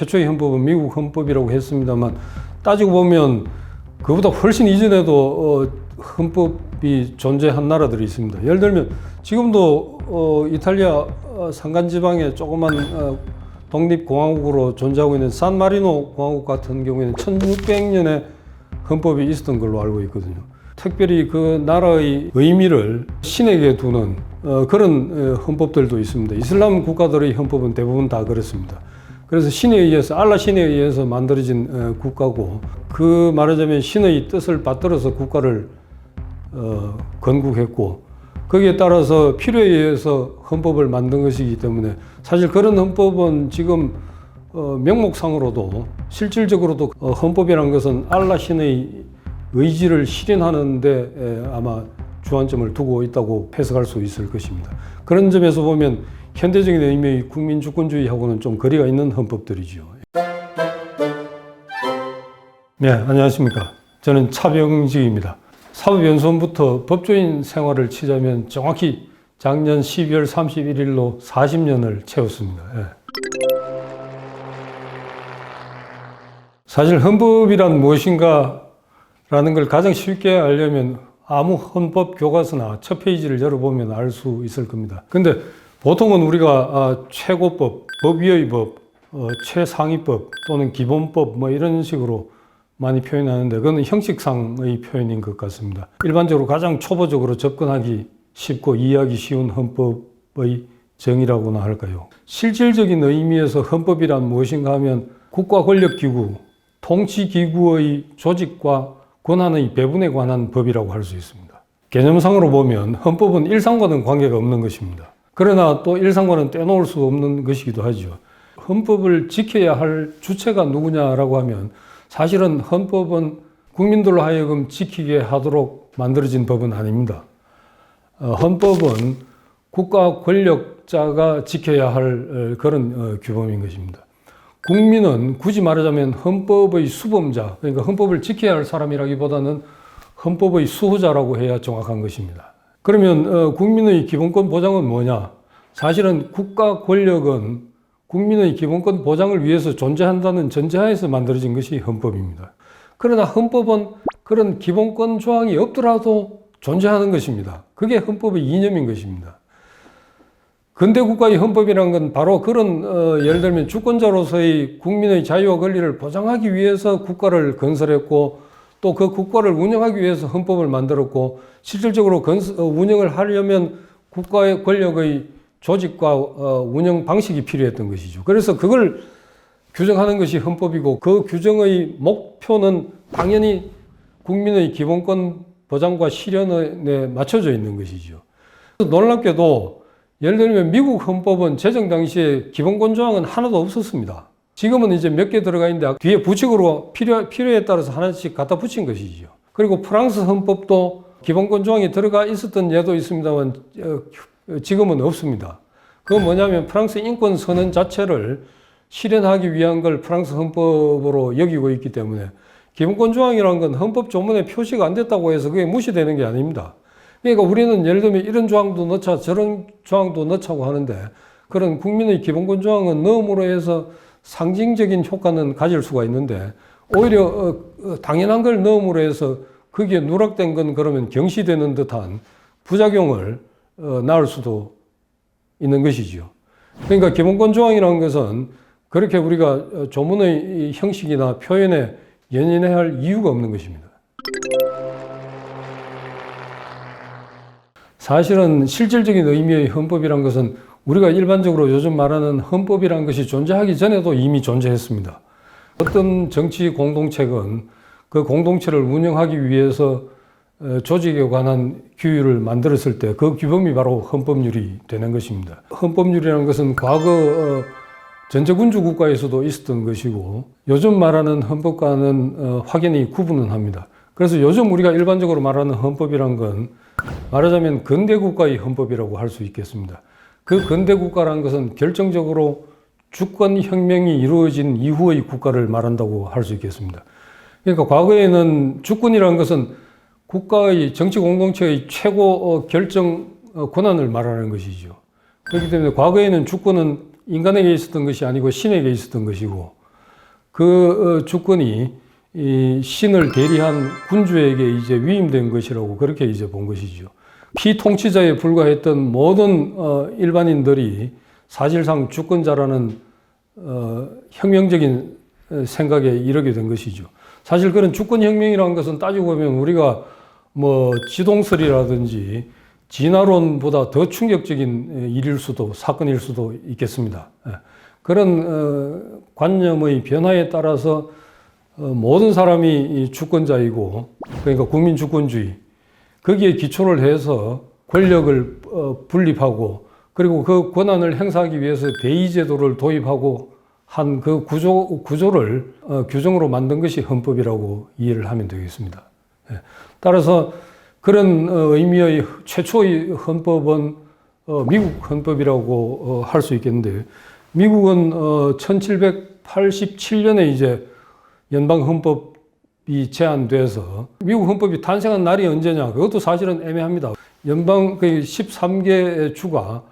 최초의 헌법은 미국 헌법이라고 했습니다만 따지고 보면 그보다 훨씬 이전에도 어, 헌법이 존재한 나라들이 있습니다. 예를 들면 지금도 어, 이탈리아 어, 산간지방에 조그만 어, 독립공화국으로 존재하고 있는 산마리노 공화국 같은 경우에는 1600년에 헌법이 있었던 걸로 알고 있거든요. 특별히 그 나라의 의미를 신에게 두는 어, 그런 어, 헌법들도 있습니다. 이슬람 국가들의 헌법은 대부분 다 그렇습니다. 그래서 신에 의해서 알라 신에 의해서 만들어진 어, 국가고 그 말하자면 신의 뜻을 받들어서 국가를 어, 건국했고 거기에 따라서 필요에 의해서 헌법을 만든 것이기 때문에 사실 그런 헌법은 지금 어, 명목상으로도 실질적으로도 어, 헌법이라는 것은 알라 신의 의지를 실현하는데 에, 아마 주안점을 두고 있다고 해석할 수 있을 것입니다. 그런 점에서 보면 현대적인 의미의 국민 주권주의하고는 좀 거리가 있는 헌법들이죠. 네, 안녕하십니까. 저는 차병직입니다. 사법연수원부터 법조인 생활을 치자면 정확히 작년 12월 31일로 40년을 채웠습니다. 예. 사실 헌법이란 무엇인가 라는 걸 가장 쉽게 알려면 아무 헌법 교과서나 첫 페이지를 열어보면 알 수 있을 겁니다. 근데 보통은 우리가 아, 최고법, 법위의 법, 어, 최상위법 또는 기본법 뭐 이런 식으로 많이 표현하는데 그건 형식상의 표현인 것 같습니다. 일반적으로 가장 초보적으로 접근하기 쉽고 이해하기 쉬운 헌법의 정의라고나 할까요? 실질적인 의미에서 헌법이란 무엇인가 하면 국가 권력 기구, 통치 기구의 조직과 권한의 배분에 관한 법이라고 할 수 있습니다. 개념상으로 보면 헌법은 일상과는 관계가 없는 것입니다. 그러나 또 일상과는 떼놓을 수 없는 것이기도 하죠. 헌법을 지켜야 할 주체가 누구냐라고 하면 사실은 헌법은 국민들로 하여금 지키게 하도록 만들어진 법은 아닙니다. 어, 헌법은 국가 권력자가 지켜야 할 어, 그런 어, 규범인 것입니다. 국민은 굳이 말하자면 헌법의 수범자, 그러니까 헌법을 지켜야 할 사람이라기보다는 헌법의 수호자라고 해야 정확한 것입니다. 그러면 어, 국민의 기본권 보장은 뭐냐? 사실은 국가 권력은 국민의 기본권 보장을 위해서 존재한다는 전제하에서 만들어진 것이 헌법입니다. 그러나 헌법은 그런 기본권 조항이 없더라도 존재하는 것입니다. 그게 헌법의 이념인 것입니다. 근대 국가의 헌법이라는 건 바로 그런 어, 예를 들면 주권자로서의 국민의 자유와 권리를 보장하기 위해서 국가를 건설했고 또 그 국가를 운영하기 위해서 헌법을 만들었고 실질적으로 어, 운영을 하려면 국가의 권력의 조직과 어, 운영 방식이 필요했던 것이죠. 그래서 그걸 규정하는 것이 헌법이고 그 규정의 목표는 당연히 국민의 기본권 보장과 실현에 맞춰져 있는 것이죠. 놀랍게도 예를 들면 미국 헌법은 제정 당시에 기본권 조항은 하나도 없었습니다. 지금은 이제 몇 개 들어가 있는데 뒤에 부칙으로 필요, 필요에 따라서 하나씩 갖다 붙인 것이죠. 그리고 프랑스 헌법도 기본권 조항이 들어가 있었던 예도 있습니다만 어, 지금은 없습니다. 그건 뭐냐면 프랑스 인권 선언 자체를 실현하기 위한 걸 프랑스 헌법으로 여기고 있기 때문에 기본권 조항이라는 건 헌법 조문에 표시가 안 됐다고 해서 그게 무시되는 게 아닙니다. 그러니까 우리는 예를 들면 이런 조항도 넣자 저런 조항도 넣자고 하는데 그런 국민의 기본권 조항은 넣음으로 해서 상징적인 효과는 가질 수가 있는데 오히려 어, 어, 당연한 걸 넣음으로 해서 거기에 누락된 건 그러면 경시되는 듯한 부작용을 어, 낳을 수도 있는 것이죠. 그러니까 기본권 조항이라는 것은 그렇게 우리가 어, 조문의 형식이나 표현에 연연해야 할 이유가 없는 것입니다. 사실은 실질적인 의미의 헌법이란 것은 우리가 일반적으로 요즘 말하는 헌법이란 것이 존재하기 전에도 이미 존재했습니다. 어떤 정치 공동체건 그 공동체를 운영하기 위해서 어, 조직에 관한 규율을 만들었을 때 그 규범이 바로 헌법률이 되는 것입니다. 헌법률이라는 것은 과거 어, 전제군주 국가에서도 있었던 것이고 요즘 말하는 헌법과는 어, 확연히 구분은 합니다. 그래서 요즘 우리가 일반적으로 말하는 헌법이란 건 말하자면 근대 국가의 헌법이라고 할 수 있겠습니다. 그 근대 국가라는 것은 결정적으로 주권 혁명이 이루어진 이후의 국가를 말한다고 할 수 있겠습니다. 그러니까 과거에는 주권이라는 것은 국가의 정치 공동체의 최고 어, 결정 어, 권한을 말하는 것이죠. 그렇기 때문에 과거에는 주권은 인간에게 있었던 것이 아니고 신에게 있었던 것이고 그 어, 주권이 이 신을 대리한 군주에게 이제 위임된 것이라고 그렇게 이제 본 것이죠. 피통치자에 불과했던 모든 어, 일반인들이 사실상 주권자라는 어, 혁명적인 어, 생각에 이르게 된 것이죠. 사실 그런 주권혁명이라는 것은 따지고 보면 우리가 뭐 지동설이라든지 진화론보다 더 충격적인 일일 수도 사건일 수도 있겠습니다. 예. 그런 어, 관념의 변화에 따라서 어, 모든 사람이 이 주권자이고 그러니까 국민 주권주의 거기에 기초를 해서 권력을 어, 분립하고 그리고 그 권한을 행사하기 위해서 대의 제도를 도입하고 한 그 구조 구조를 어, 규정으로 만든 것이 헌법이라고 이해를 하면 되겠습니다. 예. 따라서 그런 어, 의미의 최초의 헌법은 어, 미국 헌법이라고 어, 할수 있겠는데 미국은 어, 1787년에 이제 연방 헌법 이 제안돼서 미국 헌법이 탄생한 날이 언제냐 그것도 사실은 애매합니다. 연방 그 13개 주가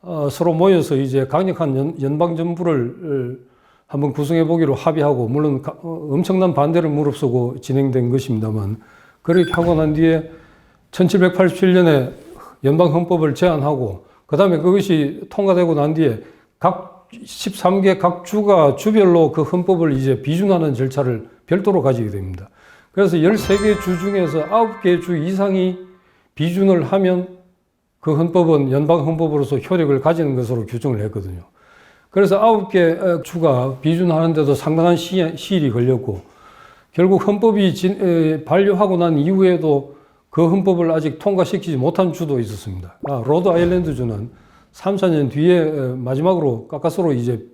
어, 서로 모여서 이제 강력한 연, 연방 정부를 어, 한번 구성해 보기로 합의하고 물론 가- 어, 엄청난 반대를 무릅쓰고 진행된 것입니다만 그렇게 하고 난 뒤에 1787년에 연방 헌법을 제안하고 그다음에 그것이 통과되고 난 뒤에 각 13개 각 주가 주별로 그 헌법을 이제 비준하는 절차를 별도로 가지게 됩니다. 그래서 13개 주 중에서 9개 주 이상이 비준을 하면 그 헌법은 연방 헌법으로서 효력을 가지는 것으로 규정을 했거든요. 그래서 아홉 개 어, 주가 비준하는데도 상당한 시, 시일이 걸렸고 결국 헌법이 반려하고 난 이후에도 그 헌법을 아직 통과시키지 못한 주도 있었습니다. 아, 로드 아일랜드 주는 3, 4년 뒤에 에, 마지막으로 가까스로 이제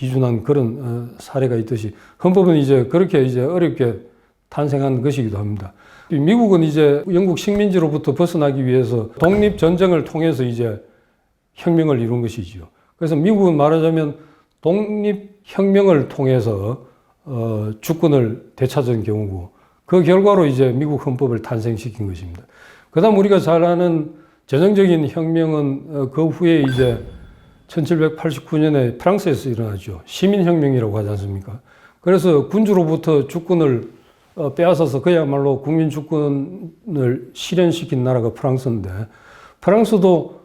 비준한 그런 어, 사례가 있듯이 헌법은 이제 그렇게 이제 어렵게 탄생한 것이기도 합니다. 이 미국은 이제 영국 식민지로부터 벗어나기 위해서 독립 전쟁을 통해서 이제 혁명을 이룬 것이지요. 그래서 미국은 말하자면 독립 혁명을 통해서 어, 주권을 되찾은 경우고 그 결과로 이제 미국 헌법을 탄생시킨 것입니다. 그다음 우리가 잘 아는 전형적인 혁명은 어, 그 후에 이제 1789년에 프랑스에서 일어나죠. 시민혁명이라고 하지 않습니까? 그래서 군주로부터 주권을 어, 빼앗아서 그야말로 국민 주권을 실현시킨 나라가 프랑스인데 프랑스도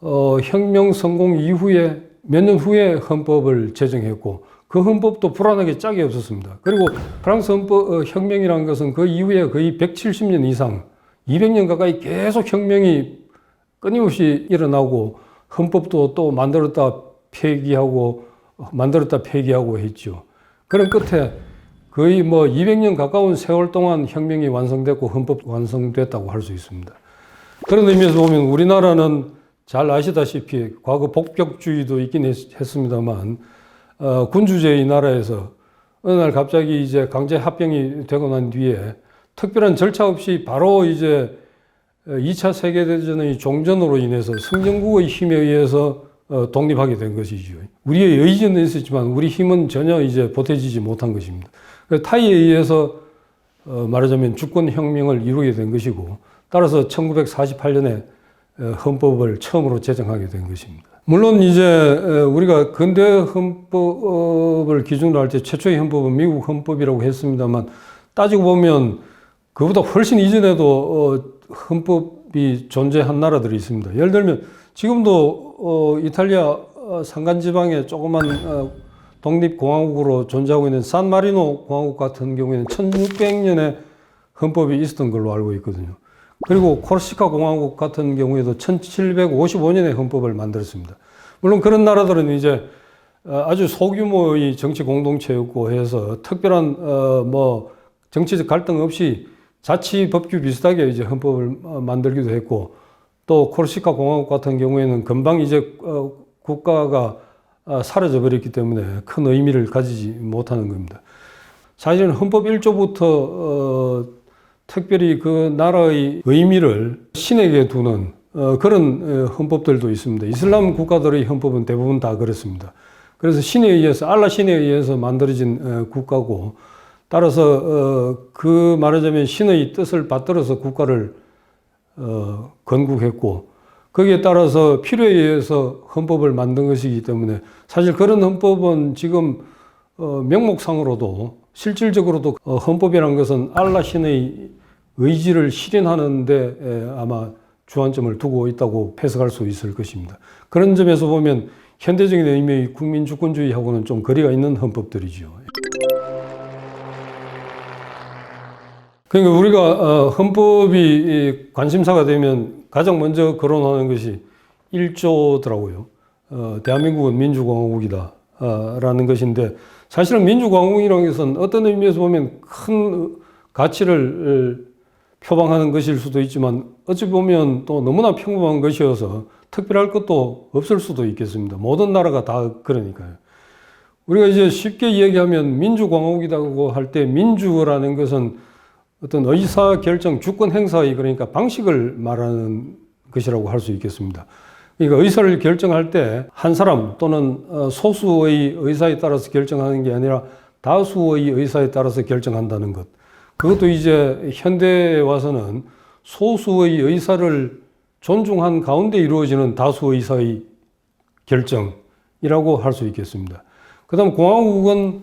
어, 혁명 성공 이후에 몇 년 후에 헌법을 제정했고 그 헌법도 불안하게 짝이 없었습니다. 그리고 프랑스 헌법 어, 혁명이라는 것은 그 이후에 거의 170년 이상 200년 가까이 계속 혁명이 끊임없이 일어나고 헌법도 또 만들었다 폐기하고 어, 만들었다 폐기하고 했죠. 그런 끝에 거의 뭐 200년 가까운 세월 동안 혁명이 완성됐고 헌법 완성됐다고 할 수 있습니다. 그런 의미에서 보면 우리나라는 잘 아시다시피 과거 복격주의도 있긴 했, 습니다만 어, 군주제의 나라에서 어느 날 갑자기 이제 강제 합병이 되고 난 뒤에 특별한 절차 없이 바로 이제 2차 세계대전의 종전으로 인해서 성전국의 힘에 의해서 어, 독립하게 된 것이죠. 우리의 의지는 있었지만 우리 힘은 전혀 이제 보태지지 못한 것입니다. 그래서 타이에 의해서 어, 말하자면 주권혁명을 이루게 된 것이고 따라서 1948년에 어, 헌법을 처음으로 제정하게 된 것입니다. 물론 이제 어, 우리가 근대 헌법을 기준으로 할 때 최초의 헌법은 미국 헌법이라고 했습니다만 따지고 보면 그보다 훨씬 이전에도 어, 헌법이 존재한 나라들이 있습니다. 예를 들면 지금도 어, 이탈리아 어, 산간 지방에 조그만 어, 독립공화국으로 존재하고 있는 산마리노 공화국 같은 경우에는 1600년에 헌법이 있었던 걸로 알고 있거든요. 그리고 코르시카 공화국 같은 경우에도 1755년에 헌법을 만들었습니다. 물론 그런 나라들은 이제 어, 아주 소규모의 정치 공동체였고 해서 특별한 어, 뭐 정치적 갈등 없이 자치 법규 비슷하게 이제 헌법을 어, 만들기도 했고 또 코르시카 공화국 같은 경우에는 금방 이제 어, 국가가 아, 사라져 버렸기 때문에 큰 의미를 가지지 못하는 겁니다. 사실은 헌법 1조부터 어, 특별히 그 나라의 의미를 신에게 두는 어, 그런 어, 헌법들도 있습니다. 이슬람 국가들의 헌법은 대부분 다 그렇습니다. 그래서 신에 의해서 알라 신에 의해서 만들어진 어, 국가고 따라서 어, 그 말하자면 신의 뜻을 받들어서 국가를 어, 건국했고 거기에 따라서 필요에 의해서 헌법을 만든 것이기 때문에 사실 그런 헌법은 지금 어, 명목상으로도 실질적으로도 어, 헌법이라는 것은 알라 신의 의지를 실현하는데 에, 아마 주안점을 두고 있다고 해석할 수 있을 것입니다. 그런 점에서 보면 현대적인 의미의 국민주권주의하고는 좀 거리가 있는 헌법들이죠. 그러니까 우리가 어, 헌법이 이 관심사가 되면 가장 먼저 거론하는 것이 1조더라고요. 어, 대한민국은 민주공화국이다. 어, 라는 것인데 사실은 민주공화국이라는 것은 어떤 의미에서 보면 큰 가치를 표방하는 것일 수도 있지만 어찌 보면 또 너무나 평범한 것이어서 특별할 것도 없을 수도 있겠습니다. 모든 나라가 다 그러니까요. 우리가 이제 쉽게 이야기하면 민주공화국이라고 할 때 민주라는 것은 어떤 의사 결정 주권 행사의 그러니까 방식을 말하는 것이라고 할 수 있겠습니다. 그러니까 의사를 결정할 때 한 사람 또는 어, 소수의 의사에 따라서 결정하는 게 아니라 다수의 의사에 따라서 결정한다는 것. 그것도 이제 현대에 와서는 소수의 의사를 존중한 가운데 이루어지는 다수 의사의 결정이라고 할 수 있겠습니다. 그 다음 공화국은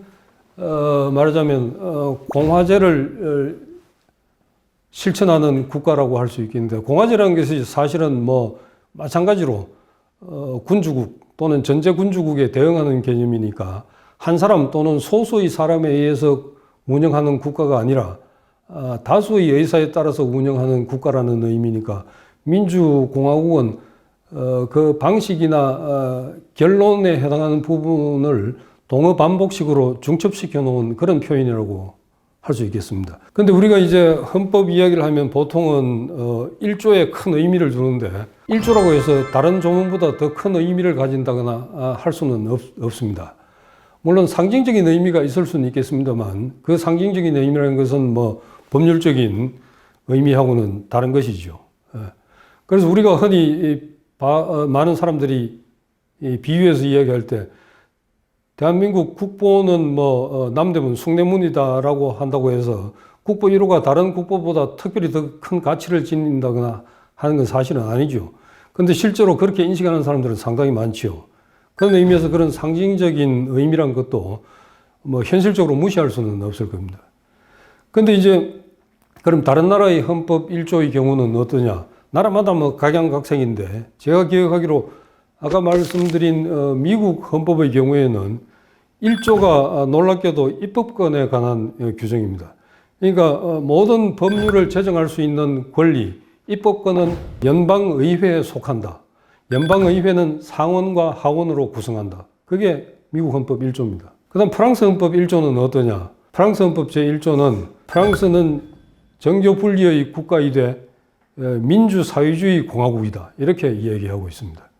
어, 말하자면 어, 공화제를 어, 실천하는 국가라고 할 수 있겠는데 공화제라는 것이 사실은 뭐 마찬가지로 어, 군주국 또는 전제 군주국에 대응하는 개념이니까 한 사람 또는 소수의 사람에 의해서 운영하는 국가가 아니라 아, 다수의 의사에 따라서 운영하는 국가라는 의미니까 민주공화국은 어, 그 방식이나 어, 결론에 해당하는 부분을 동어 반복식으로 중첩시켜 놓은 그런 표현이라고 할 수 있겠습니다. 근데 우리가 이제 헌법 이야기를 하면 보통은 어, 1조에 큰 의미를 두는데 1조라고 해서 다른 조문보다 더 큰 의미를 가진다거나 아, 할 수는 없, 없습니다. 물론 상징적인 의미가 있을 수는 있겠습니다만 그 상징적인 의미라는 것은 뭐 법률적인 의미하고는 다른 것이죠. 예. 그래서 우리가 흔히 어, 많은 사람들이 이 비유해서 이야기할 때 대한민국 국보는 뭐 어, 남대문 숭례문이다라고 한다고 해서 국보 1호가 다른 국보보다 특별히 더 큰 가치를 지닌다거나 하는 건 사실은 아니죠. 근데 실제로 그렇게 인식하는 사람들은 상당히 많지요. 그런 의미에서 그런 상징적인 의미란 것도 뭐 현실적으로 무시할 수는 없을 겁니다. 근데 이제 그럼 다른 나라의 헌법 1조의 경우는 어떠냐? 나라마다 뭐 각양각색인데 제가 기억하기로 아까 말씀드린 어, 미국 헌법의 경우에는 1조가 놀랍게도 입법권에 관한 어, 규정입니다. 그러니까 어, 모든 법률을 제정할 수 있는 권리, 입법권은 연방의회에 속한다. 연방의회는 상원과 하원으로 구성한다. 그게 미국 헌법 1조입니다. 그 다음 프랑스 헌법 1조는 어떠냐? 프랑스 헌법 제1조는 프랑스는 정교 분리의 국가이되 어, 민주사회주의 공화국이다. 이렇게 이야기하고 있습니다.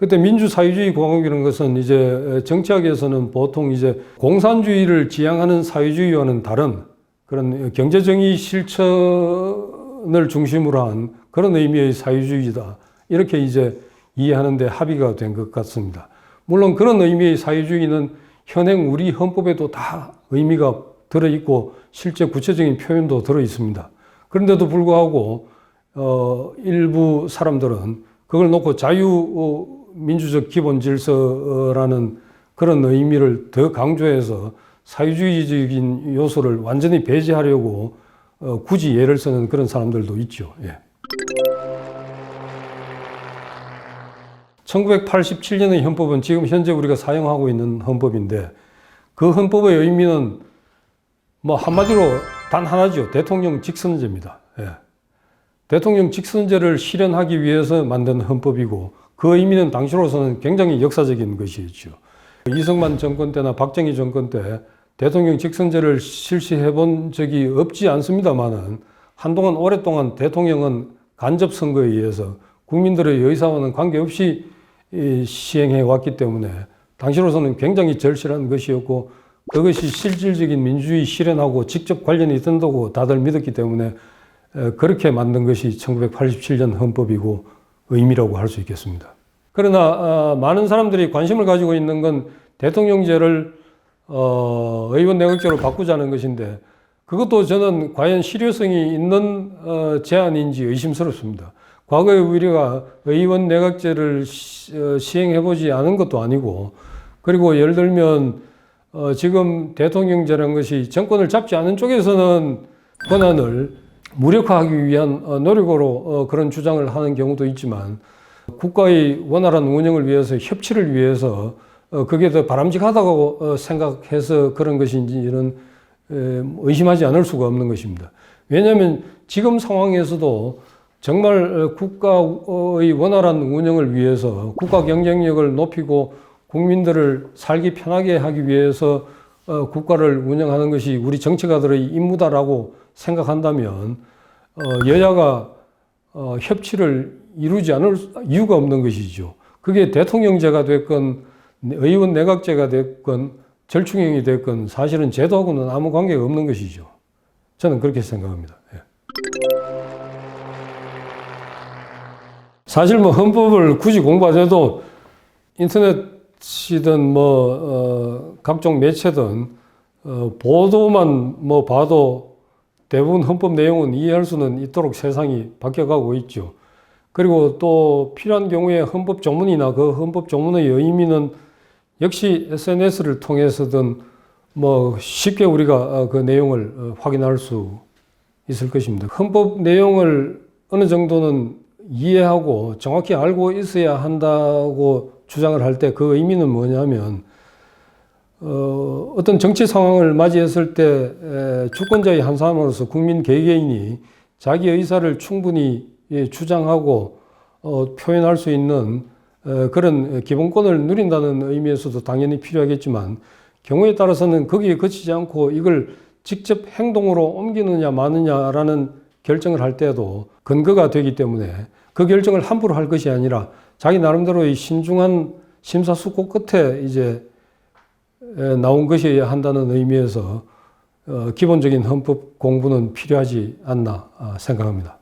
그때 민주사회주의 공화국이라는 것은 이제 정치학에서는 보통 이제 공산주의를 지향하는 사회주의와는 다른 그런 경제정의 실천을 중심으로 한 그런 의미의 사회주의다. 이렇게 이제 이해하는데 합의가 된 것 같습니다. 물론 그런 의미의 사회주의는 현행 우리 헌법에도 다 의미가 들어있고 실제 구체적인 표현도 들어있습니다. 그런데도 불구하고 어, 일부 사람들은 그걸 놓고 자유 민주적 기본 질서라는 그런 의미를 더 강조해서 사회주의적인 요소를 완전히 배제하려고 어, 굳이 예를 쓰는 그런 사람들도 있죠. 예. 1987년의 헌법은 지금 현재 우리가 사용하고 있는 헌법인데 그 헌법의 의미는 뭐 한마디로 단 하나죠. 대통령 직선제입니다. 예. 대통령 직선제를 실현하기 위해서 만든 헌법이고 그 의미는 당시로서는 굉장히 역사적인 것이었죠. 이승만 정권 때나 박정희 정권 때 대통령 직선제를 실시해 본 적이 없지 않습니다만은 한동안 오랫동안 대통령은 간접 선거에 의해서 국민들의 의사와는 관계없이 이 시행해 왔기 때문에 당시로서는 굉장히 절실한 것이었고 그것이 실질적인 민주주의 실현하고 직접 관련이 된다고 다들 믿었기 때문에 에, 그렇게 만든 것이 1987년 헌법이고 의미라고 할 수 있겠습니다. 그러나 어, 많은 사람들이 관심을 가지고 있는 건 대통령제를 어, 의원 내각제로 바꾸자는 것인데 그것도 저는 과연 실효성이 있는 어, 제안인지 의심스럽습니다. 과거에 우리가 의원 내각제를 시, 어, 시행해보지 않은 것도 아니고 그리고 예를 들면 어, 지금 대통령제라는 것이 정권을 잡지 않은 쪽에서는 권한을 무력화하기 위한 어, 노력으로 어, 그런 주장을 하는 경우도 있지만 국가의 원활한 운영을 위해서 협치를 위해서 어, 그게 더 바람직하다고 어, 생각해서 그런 것인지는 에, 의심하지 않을 수가 없는 것입니다. 왜냐하면 지금 상황에서도 정말 어, 국가의 원활한 운영을 위해서 국가 경쟁력을 높이고 국민들을 살기 편하게 하기 위해서 어, 국가를 운영하는 것이 우리 정치가들의 임무다라고 생각한다면 어, 여야가 어, 협치를 이루지 않을 이유가 없는 것이죠. 그게 대통령제가 됐건 의원 내각제가 됐건 절충형이 됐건 사실은 제도하고는 아무 관계가 없는 것이죠. 저는 그렇게 생각합니다. 예. 사실 뭐 헌법을 굳이 공부하셔도 인터넷이든 뭐 어, 각종 매체든 어, 보도만 뭐 봐도 대부분 헌법 내용은 이해할 수는 있도록 세상이 바뀌어가고 있죠. 그리고 또 필요한 경우에 헌법 조문이나 그 헌법 조문의 의미는 역시 SNS를 통해서든 뭐 쉽게 우리가 어, 그 내용을 어, 확인할 수 있을 것입니다. 헌법 내용을 어느 정도는 이해하고 정확히 알고 있어야 한다고 주장을 할 때 그 의미는 뭐냐면 어, 어떤 정치 상황을 맞이했을 때 에, 주권자의 한 사람으로서 국민 개개인이 자기 의사를 충분히 예, 주장하고 어, 표현할 수 있는 어, 그런 기본권을 누린다는 의미에서도 당연히 필요하겠지만 경우에 따라서는 거기에 그치지 않고 이걸 직접 행동으로 옮기느냐 마느냐라는 결정을 할 때도 근거가 되기 때문에 그 결정을 함부로 할 것이 아니라 자기 나름대로의 신중한 심사숙고 끝에 이제 에, 나온 것이어야 한다는 의미에서 어, 기본적인 헌법 공부는 필요하지 않나 아, 생각합니다.